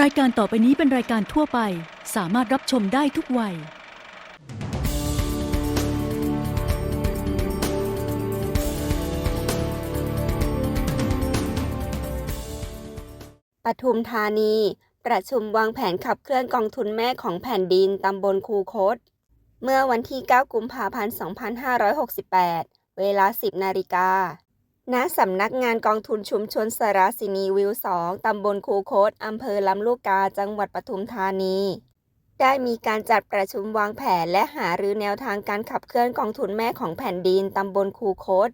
รายการต่อไปนี้เป็นรายการทั่วไป สามารถรับชมได้ทุกวัย ปทุมธานี ประชุมวางแผนขับเคลื่อนกองทุนแม่ของแผ่นดินตำบลคูคต เมื่อวันที่ 9 กุมภาพันธ์ 2568 เวลา 10 นาฬิกา ณสำนักงานกองทุนชุมชนสราสินีวิว2ตำบลคูคตอำเภอลำลูกกา จังหวัดปทุมธานี ได้มีการจัดประชุมวางแผนและหารือแนวทางการขับเคลื่อนกองทุนแม่ของแผ่นดินตำบลคูคต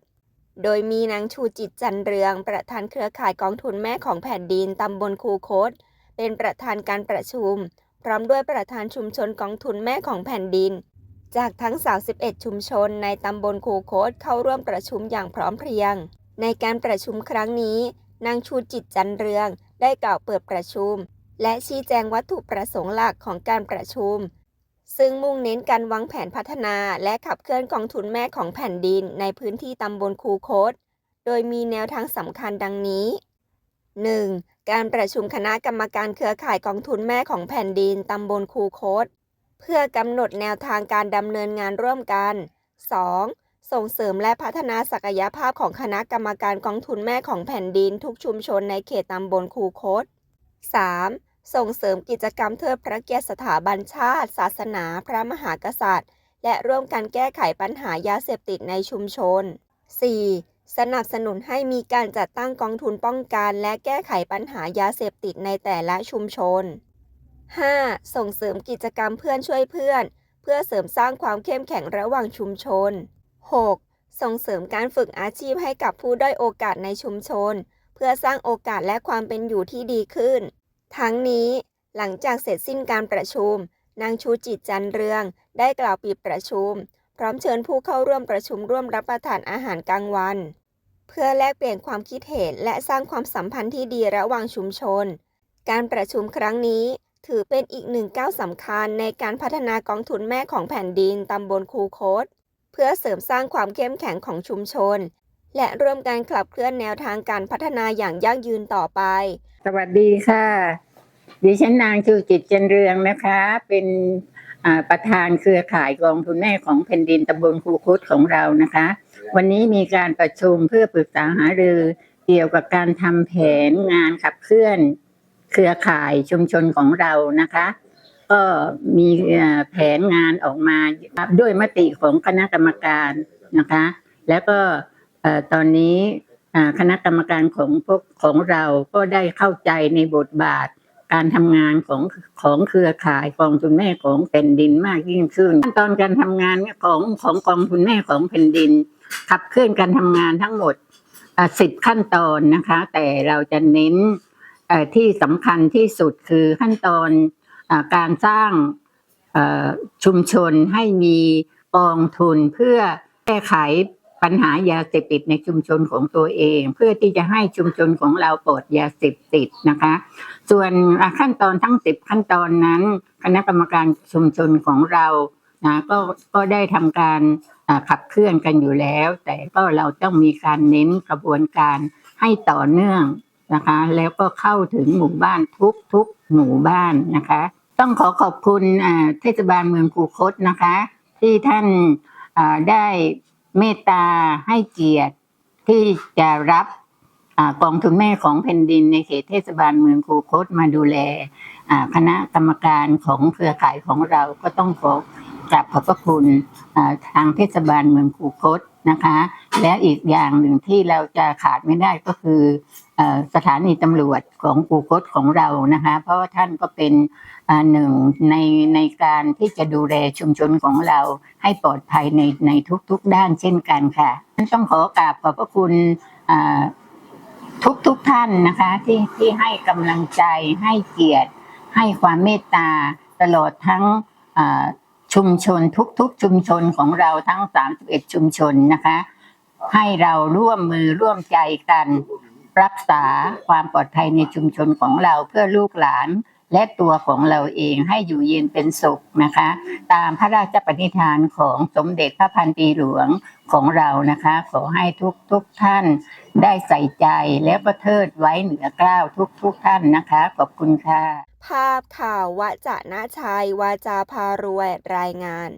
โดยมีนางชูจิตจันเรือง ประธานเครือข่ายกองทุนแม่ของแผ่นดินตำบลคูคต เป็นประธานการประชุม พร้อมด้วยประธานชุมชนกองทุนแม่ของแผ่นดิน จากทั้ง 31 ชุมชนในตำบลคูโคตเข้าร่วมประชุมอย่างพร้อมเพรียง ในการประชุมครั้งนี้ นางชูจิตจันเรือง ได้กล่าวเปิดประชุม และชี้แจงวัตถุประสงค์หลักของการประชุม ซึ่งมุ่งเน้นการวางแผนพัฒนาและขับเคลื่อนกองทุนแม่ของแผ่นดินในพื้นที่ตำบลคูโคต โดยมีแนวทางสำคัญดังนี้ 1. การประชุมคณะกรรมการเครือข่ายกองทุนแม่ของแผ่นดินตำบลคูโคต เพื่อกำหนดแนวทางการดำเนินงานร่วมกัน 2. ส่งเสริมและพัฒนาศักยภาพของคณะกรรมการกองทุนแม่ของแผ่นดินทุกชุมชนในเขตตำบลคูโคต 3. ส่งเสริมกิจกรรมเทิดพระเกียรติสถาบันชาติ ศาสนา พระมหากษัตริย์ และร่วมกันแก้ไขปัญหายาเสพติดในชุมชน 4. สนับสนุนให้มีการจัดตั้งกองทุนป้องกันและแก้ไขปัญหายาเสพติดในแต่ละชุมชน 5. ส่งเสริมกิจกรรมเพื่อนช่วยเพื่อน เพื่อเสริมสร้างความเข้มแข็งระหว่างชุมชน 6. ส่งเสริมการฝึกอาชีพให้กับผู้ด้อยโอกาสในชุมชน เพื่อสร้างโอกาสและความเป็นอยู่ที่ดีขึ้น ทั้งนี้หลังจากเสร็จสิ้นการประชุม นางชูจิตจันเรือง ได้กล่าวปิดประชุม พร้อมเชิญผู้เข้าร่วมประชุมร่วมรับประทานอาหารกลางวัน เพื่อแลกเปลี่ยนความคิดเห็นและสร้างความสัมพันธ์ที่ดีระหว่างชุมชน การประชุมครั้งนี้ถือเป็นอีกหนึ่งก้าวสำคัญในการพัฒนากองทุนแม่ของแผ่นดินตำบลคูโคต เพื่อเสริมสร้างความเข้มแข็งของชุมชน และร่วมกันขับเคลื่อนแนวทางการพัฒนาอย่างยั่งยืนต่อไป สวัสดีค่ะ ดิฉันนางชูจิตจันเรืองนะคะ เป็นประธานเครือข่ายกองทุนแม่ของแผ่นดินตำบลคูคุดของเรานะคะ วันนี้มีการประชุมเพื่อปรึกษาหารือเกี่ยวกับการทำแผนงานขับเคลื่อน เครือข่ายชุมชนของเรานะคะ ก็มีแผนงานออกมาด้วยมติของคณะกรรมการนะคะ แล้วก็ตอนนี้คณะกรรมการของพวกของเราก็ได้เข้าใจในบทบาทการทำงานของของเครือข่ายกองทุนแม่ของแผ่นดินมากยิ่งขึ้นขั้นตอนการทำงานของของกองทุนแม่ของแผ่นดิน ขับเคลื่อนการทำงานทั้งหมดสิบขั้นตอนนะคะ แต่เราจะเน้นที่สำคัญที่สุดคือขั้นตอน การสร้างชุมชนให้มีกองทุนเพื่อแก้ไขปัญหายาเสพติดในชุมชนของตัวเอง เพื่อที่จะให้ชุมชนของเราปลอดยาเสพติดนะคะ ส่วนขั้นตอนทั้งสิบขั้นตอนนั้น คณะกรรมการชุมชนของเรานะก็ก็ได้ทำการขับเคลื่อนกันอยู่แล้ว แต่ก็เราต้องมีการเน้นกระบวนการให้ต่อเนื่องนะคะ แล้วก็เข้าถึงหมู่บ้านทุกทุกๆหมู่บ้านนะคะ ต้องขอขอบคุณเทศบาลเมืองคูคตนะคะ ที่ท่านได้เมตตาให้เกียรติที่จะรับกองทุนแม่ของแผ่นดินในเขตเทศบาลเมืองคูคตมาดูแลคณะกรรมการของเครือข่ายของเราก็ต้องขอกราบขอบพระคุณทางเทศบาลเมืองคูคตนะคะ และอีกอย่างหนึ่งที่เราจะขาดไม่ได้ก็คืออสถานีตำรวจของคูคตของเรานะคะ เพราะว่าท่านก็เป็นหนึ่งในในการที่จะดูแลชุมชนของเราให้ปลอดภัยในในทุกๆด้านเช่นกันค่ะต้องขอกราบขอบพระคุณทุกทุกๆท่านนะคะที่ที่ให้กำลังใจให้เกียรติ ให้ความเมตตาตลอดทั้งชุมชนทุกๆชุมชนของเราทั้ง 31 ชุมชนนะคะ ให้เราร่วมมือร่วมใจกัน รักษาความปลอดภัยในชุมชนของเราเพื่อลูกหลานและตัวของเราเองให้อยู่เย็นเป็นสุขนะคะ ตามพระราชปณิธานของสมเด็จพระพันปีหลวงของเรานะคะ ขอให้ทุกทุกท่านได้ใส่ใจและประเทิดไว้เหนือเกล้าทุกทุกท่านนะคะ ขอบคุณค่ะ ภาพข่าววจะนาชัยวาจาพารวยรายงาน